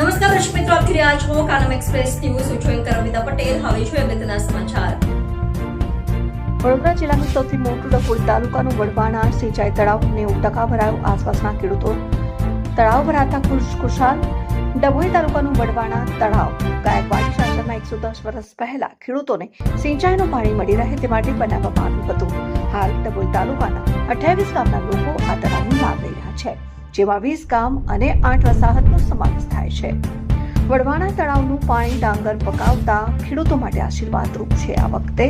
નમસ્કાર દર્શક મિત્રો, આપ જોઈ રહ્યા છો કાનમ એક્સપ્રેસ ન્યૂઝ હું છું એન્કર અમિતા પટેલ. હવે છું અગત્યના સમાચાર. વડોદરા જિલ્લાનું સૌથી મોટું ડભોઈ તાલુકાનું વડવાણા સિંચાઈ તળાવ નેવું ટકા ભરાયું આસપાસના ખેડૂતો. તળાવ ભરાતા ખુશખુશાલ ડભોઈ તાલુકાનું વડવાણા તળાવ. ગાયકવાડ શાસનમાં એકસો દસ વર્ષ પહેલા ખેડૂતોને સિંચાઈનું પાણી મળી રહે તે માટે બનાવવામાં આવ્યું હતું. હાલ ડભોઈ તાલુકાના અઠ્યાવીસ ગામના લોકો આ તળાવનો લાભ લઈ રહ્યા છે. જેમાં વીસ ગામ અને આઠ વસાહતનો સમાવેશ છે. વડવાણા તળાવનું પાણી ડાંગર પકાવતા ખેડૂતો માટે આશીર્વાદરૂપ છે આ વખતે.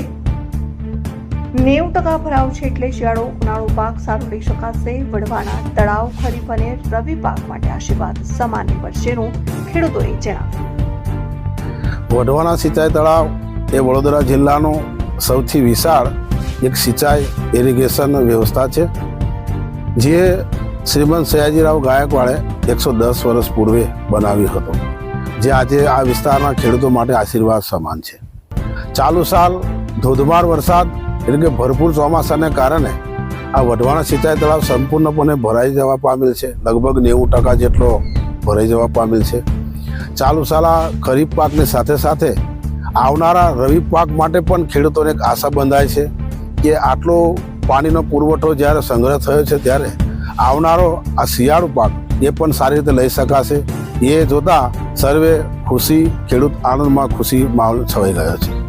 નેવું ટકા ભરાવ છે એટલે શિયાળો ઉનાળો પાક સારો લઈ શકાશે. વડવાના તળાવ ખરીફ અને રવિ પાક માટે આશીર્વાદ સમાન વર્ષેનું ખેડૂતોએ જણાવ્યું. વઢવાણા સિંચાઈ તળાવ એ વડોદરા જિલ્લાનો સૌથી વિશાળ એક સિંચાઈ ઇરિગેશન વ્યવસ્થા છે. જે શ્રીમંત સયાજીરાવ ગાયકવાડે એકસો દસ વર્ષ પૂર્વે બનાવ્યો હતો, જે આજે આ વિસ્તારના ખેડૂતો માટે આશીર્વાદ સમાન છે. ચાલુ સાલ ધોધમાર વરસાદ એટલે કે ભરપૂર ચોમાસાને કારણે આ વઢવાણા સિંચાઈ તળાવ સંપૂર્ણપણે ભરાઈ જવા પામેલ છે. લગભગ નેવું ટકા જેટલો ભરાઈ જવા પામેલ છે. ચાલુ સાલ આ ખરીફ પાકની સાથે સાથે આવનારા રવિ પાક માટે પણ ખેડૂતોને એક આશા બંધાય છે કે આટલો પાણીનો પુરવઠો જ્યારે સંગ્રહ થયો છે ત્યારે આવનારો આ શિયાળુ પાક એ પણ સારી રીતે લઈ શકાશે. એ જોતા સર્વે ખુશી, ખેડૂત આનંદમાં ખુશી માહોલ છવાઈ ગયો છે.